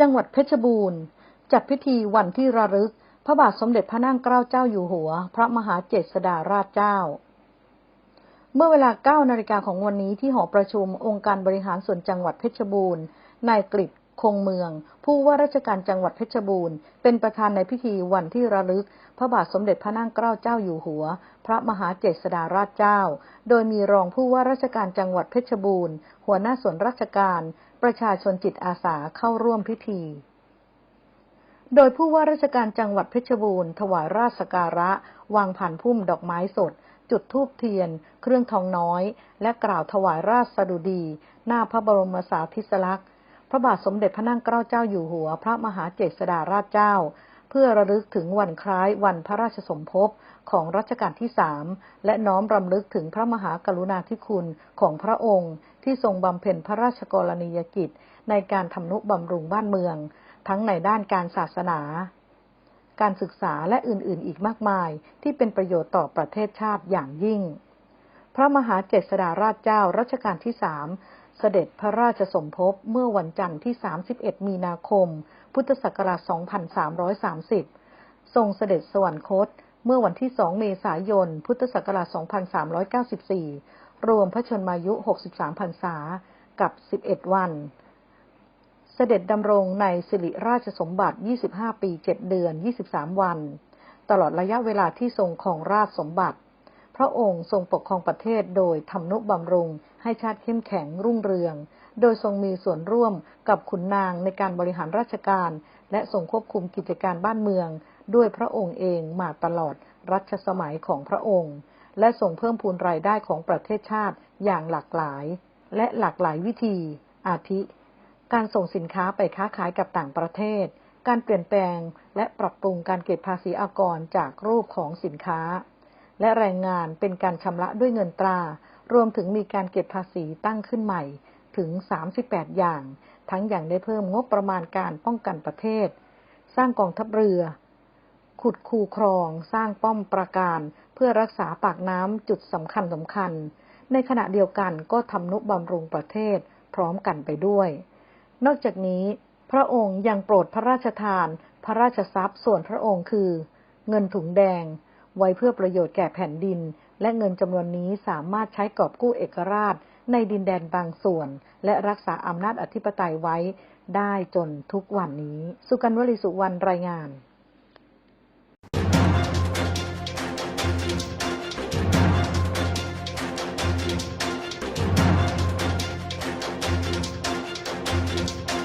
จังหวัดเพชรบูรณ์ จัดพิธีวันที่ระลึก พระบาทสมเด็จพระนั่งเกล้าเจ้าอยู่หัว พระมหาเจษฎาราชเจ้า เมื่อเวลา9นาฬิกาของวันนี้ที่หอประชุมองค์การบริหารส่วนจังหวัดเพชรบูรณ์นายกริบ คงเมือง ผู้ว่าราชการจังหวัดเพชรบูรณ์ เป็นประธานในพิธีวันที่ระลึก พระบาทสมเด็จพระนั่งเกล้าเจ้าอยู่หัว พระมหาเจษฎาราชเจ้า โดยมีรองผู้ว่าราชการจังหวัดเพชรบูรณ์ หัวหน้าส่วนราชการ ประชาชนจิตอาสาเข้าร่วมพิธีโดยผู้ว่าราชการจังหวัดเพชรบูรณ์ ถวายราชสการะ วางผ่านพุ่มดอกไม้สด จุดธูปเทียน เครื่องทองน้อย และกล่าวถวายราชสดุดี หน้าพระบรมสาธิสลักษณ์ พระบาทสมเด็จพระนั่งเกล้าเจ้าอยู่หัว พระมหาเจษฎาราชเจ้า เพื่อระลึกถึงวันคล้ายวันพระราชสมภพของรัชกาลที่สามและน้อมรำลึกถึงพระมหากรุณาธิคุณของพระองค์ ที่ทรงบำเพ็ญพระราชกรณียกิจ ในการทำนุบำรุงบ้านเมือง ทั้งในด้านการศาสนา การศึกษาและอื่นๆ อีกมากมาย ที่เป็นประโยชน์ต่อประเทศชาติอย่างยิ่ง พระมหาเจษฎาราชเจ้ารัชกาลที่สาม เสด็จพระราชสมภพเมื่อวันจันทร์ที่ 31 มีนาคม พุทธศักราช 2330 ทรงเสด็จสวรรคตเมื่อวันที่ 2 เมษายน พุทธศักราช 2394 รวมพระชนมายุ 63 พรรษา กับ 11 วัน เสด็จดำรงในสิริราชสมบัติ 25 ปี 7 เดือน 23 วัน ตลอดระยะเวลาที่ทรงครองราชสมบัติ ระองค์ทรงปกครองประเทศโดยทำนุบำรุง ให้ชาติเข้มแข็งรุ่งเรือง โดยทรงมีส่วนร่วมกับขุนนางในการบริหารราชการ และทรงควบคุมกิจการบ้านเมือง ด้วยพระองค์เองมาตลอดรัชสมัยของพระองค์ และทรงเพิ่มพูนรายได้ของประเทศชาติอย่างหลากหลาย และหลากหลายวิธี อาทิ การส่งสินค้าไปค้าขายกับต่างประเทศ การเปลี่ยนแปลงและปรับปรุงการเก็บภาษีอากรจากรูปของสินค้า และแรงงานเป็นการชำระด้วยเงินตรา รวมถึงมีการเก็บภาษีตั้งขึ้นใหม่ถึง 38 อย่าง ทั้งอย่างได้เพิ่มงบประมาณการป้องกันประเทศ สร้างกองทัพเรือ ขุดคูครอง สร้างป้อมปราการ เพื่อรักษาปากน้ำจุดสำคัญสำคัญ ในขณะเดียวกันก็ทำนุบำรุงประเทศพร้อมกันไปด้วย นอกจากนี้ พระองค์ยังโปรดพระราชทาน พระราชทรัพย์ส่วนพระองค์คือ เงินถุงแดง ไว้เพื่อประโยชน์แก่แผ่นดิน และเงินจำนวนนี้สามารถใช้กอบกู้เอกราช ในดินแดนบางส่วน และรักษาอำนาจอธิปไตยไว้ ได้จนทุกวันนี้ สุกันวลีสุวรรณรายงาน